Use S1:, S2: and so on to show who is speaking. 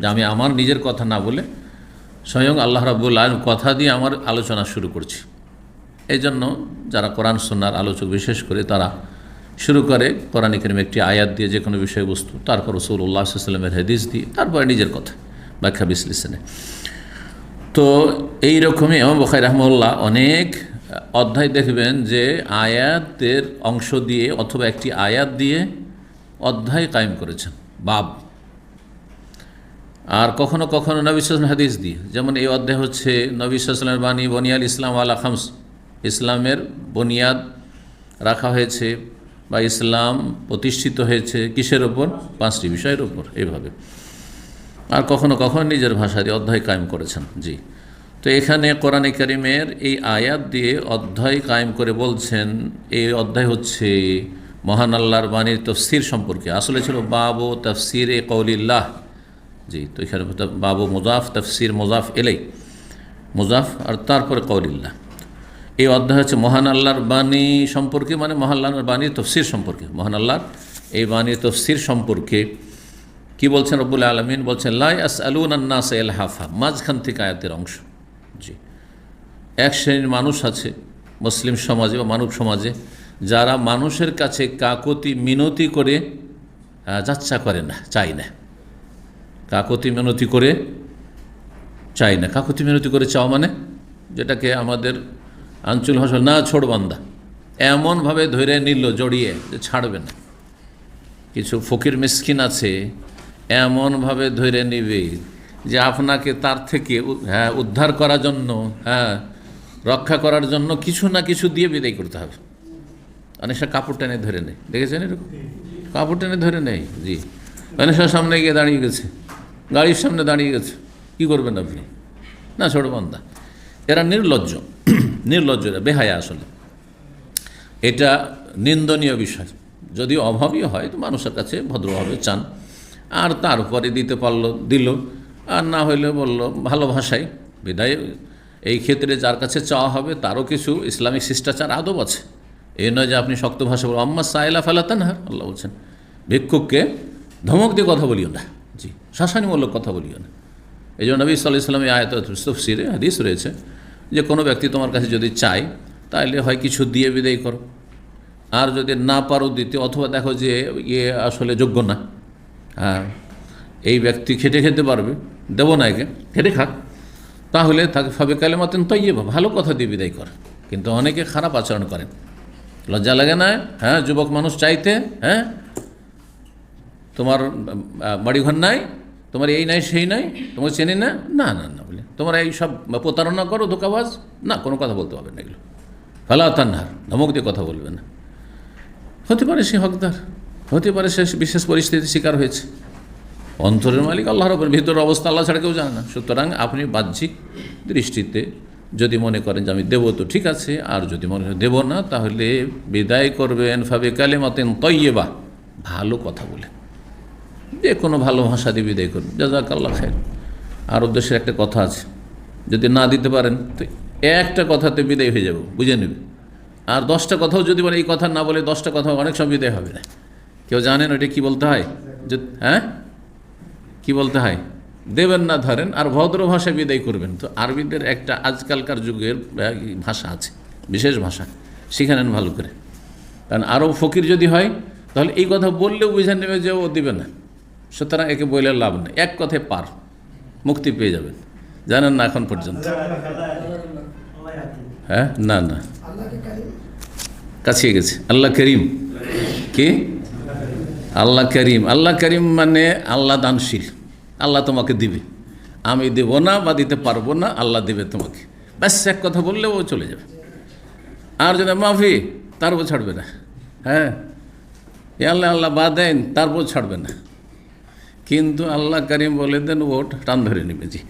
S1: যে আমি আমার নিজের কথা না বলে স্বয়ং আল্লাহ রাবুল আলম কথা দিয়ে আমার আলোচনা শুরু করছি। এই জন্য যারা কোরআন সন্ন্যার আলোচক বিশেষ করে তারা শুরু করে কোরআন করিম একটি আয়াত দিয়ে যে কোনো বিষয়বস্তু, তারপর রসুল্লাহ সাল্লামের হাদিস দিয়ে তারপরে নিজের কথা, ব্যাখ্যা, বিশ্লেষণে। তো এই রকমই এমন বখাই রহমল্লাহ অনেক অধ্যায় দেখবেন যে আয়াতের অংশ দিয়ে অথবা একটি আয়াত দিয়ে অধ্যায় কায়েম করেছেন, বাব। আর কখনো কখনো নবী সাল্লাম হাদিস দিয়ে, যেমন এই অধ্যায় হচ্ছে নবী সাল্লামের বাণী বনিয়াল ইসলাম আলা খামস ইসলামের বুনিয়াদ রাখা হয়েছে বা ইসলাম প্রতিষ্ঠিত হয়েছে কিসের ওপর পাঁচটি বিষয়ের ওপর এইভাবে। আর কখনো কখনো নিজের ভাষা দিয়ে অধ্যায় কায়েম করেছেন, জি। তো এখানে কোরআনে করিমের এই আয়াত দিয়ে অধ্যায় কায়েম করে বলছেন, এই অধ্যায় হচ্ছে মহান আল্লাহর বাণীর তফসির সম্পর্কে। আসলে ছিল বাবু তফসির এ কৌলিল্লাহ জি, তো এখানে বাবু মুজাফ, তফসির মুজাফ এলেই। মুজাফ আর তারপরে কৌলিল্লাহ এই অধ্যায় হচ্ছে মহান আল্লাহর বাণী সম্পর্কে মানে মহান আল্লাহর বাণীর তফসির সম্পর্কে। মহান আল্লাহর এই বাণীর তফসির সম্পর্কে কি বলছেন রব্বুল আলমিন? বলছেন লাই আস আলুন আন্নাস এল হাফা মাঝখান থেকে আয়াতের অংশ। জি। এক শ্রেণির মানুষ আছে, মুসলিম সমাজে বা মানব সমাজে, যারা মানুষের কাছে কাকতি মিনতি করে যাচ্ছা করে না চাই না। কাকতি মিনতি করে চাই না। কাকতি মিনতি করে চাও মানে? যেটাকে আমাদের আঞ্চল ভাষা না ছোড়বান্দা এমনভাবে ধরে নিল জড়িয়ে যে ছাড়বে না। কিছু ফকির মিসকিন আছে এমনভাবে ধরে নিবে যে আপনাকে তার থেকে হ্যাঁ উদ্ধার করার জন্য হ্যাঁ রক্ষা করার জন্য কিছু না কিছু দিয়ে বিদায় করতে হবে। অনেক সময় কাপড় টেনে ধরে নেয়। দেখেছেন এরকম? কাপড় টেনে ধরে নেই জি। অনেক সময় সামনে গিয়ে দাঁড়িয়ে গেছে। গাড়ির সামনে দাঁড়িয়ে গেছে। কী করবেন আপনি? না, ছোট বান্দা এরা নির্লজ্জ। নির্লজ্জ এরা, বেহায়া আসলে। এটা নিন্দনীয় বিষয়। যদি অভাবই হয়, তো মানুষের কাছে ভদ্রভাবে চান। আর তারপরে দিতে পারল, দিল। আর না হইলে বলল, ভালো ভাষায় বিদায়। এই ক্ষেত্রে যার কাছে চাওয়া হবে, তারও কিছু ইসলামিক শিষ্টাচার আদব আছে। এই নয় যে আপনি শক্ত ভাষা বলবেন, আম্মা সাইলা ফালাতান হ্যাঁ আল্লাহ বলছেন। ভিক্ষুককে ধমক দিয়ে কথা বলিও না। জি, শাসানিমূলক কথা বলিও না। এই জন্য নবী সাল্লাহ ইসলামী আয়ত তফসিরে হাদিস রয়েছে যে, কোনো ব্যক্তি তোমার কাছে যদি চায় তাহলে হয় কিছু দিয়ে বিদায় করো। আর যদি না পারো দিতে, অথবা দেখো যে ইয়ে আসলে যোগ্য না হ্যাঁ এই ব্যক্তি খেটে খেতে পারবে, দেবো না একে, খেটে খাক। তাহলে তাকে ফাবে কালে মতেন ইয়ে ভালো কথা দিয়ে বিদায় করে। কিন্তু অনেকে খারাপ আচরণ করেন। লজ্জা লাগে না হ্যাঁ যুবক মানুষ চাইতে হ্যাঁ তোমার বাড়িঘর নাই, তোমার এই নাই, সেই নাই, তোমার চেনে না না না না, বলে। তোমার এই সব প্রতারণা করো, ধোকাবাজ? না, কোনো কথা বলতে পারবে না এগুলো। ফালা তান্নার ধমক দিয়ে কথা বলবে না। হতে পারে সে হকদার, হতে পারে সে বিশেষ পরিস্থিতির শিকার হয়েছে। অন্তরের মালিক আল্লাহর ওপর ভিতরের অবস্থা আল্লাহ ছাড়া কেউ জানে না। সুতরাং আপনি বাহ্যিক দৃষ্টিতে যদি মনে করেন যে আমি দেবো তো ঠিক আছে, আর যদি মনে করেন দেবো না, তাহলে বিদায় করবেন। ফাবে কালে মতেন তৈবা ভালো কথা বলে যে কোনো ভালো ভাষা দিয়ে বিদায় করবেন জাজাক আল্লাহ খায়ের আরব দেশের একটা কথা আছে। যদি না দিতে পারেন, তো একটা কথাতে বিদায় হয়ে যাব। বুঝে নেবে? আর দশটা কথাও যদি বলে, এই কথা না বলে দশটা কথা অনেক সময় বিদায় হবে না। কেউ জানেন ওইটা কী বলতে হয়? হ্যাঁ? কি বলতে হয়? দেবেন না ধরেন, আর ভদ্র ভাষায় বিদায় করবেন। তো আরবিদের একটা আজকালকার যুগের ভাষা আছে, বিশেষ ভাষা। শিখে নেন ভালো করে। কারণ আরও ফকির যদি হয়, তাহলে এই কথা বললেও বুঝে নেবে যে ও দিবে না। সুতরাং একে বইলে লাভ নেই। এক কথায় পার। মুক্তি পেয়ে যাবেন। জানেন না এখন পর্যন্ত। হ্যাঁ? না না। কাছিয়ে গেছে। আল্লাহ করিম। কি? আল্লাহ করিম। আল্লাহ করিম মানে আল্লাহ দানশীল। আল্লাহ তোমাকে দিবে। আমি দেব না বা দিতে পারব না, আল্লাহ দেবে তোমাকে। ব্যাস, এক কথা বললে ও চলে যাবে। আর যদি মাফি তারপর ছাড়বে না। হ্যাঁ? এ আল্লাহ আল্লাহ বা দেন তারপর ছাড়বে না। কিন্তু আল্লাহ করিম বলে দেন ও টান ধরে নেবে। জি।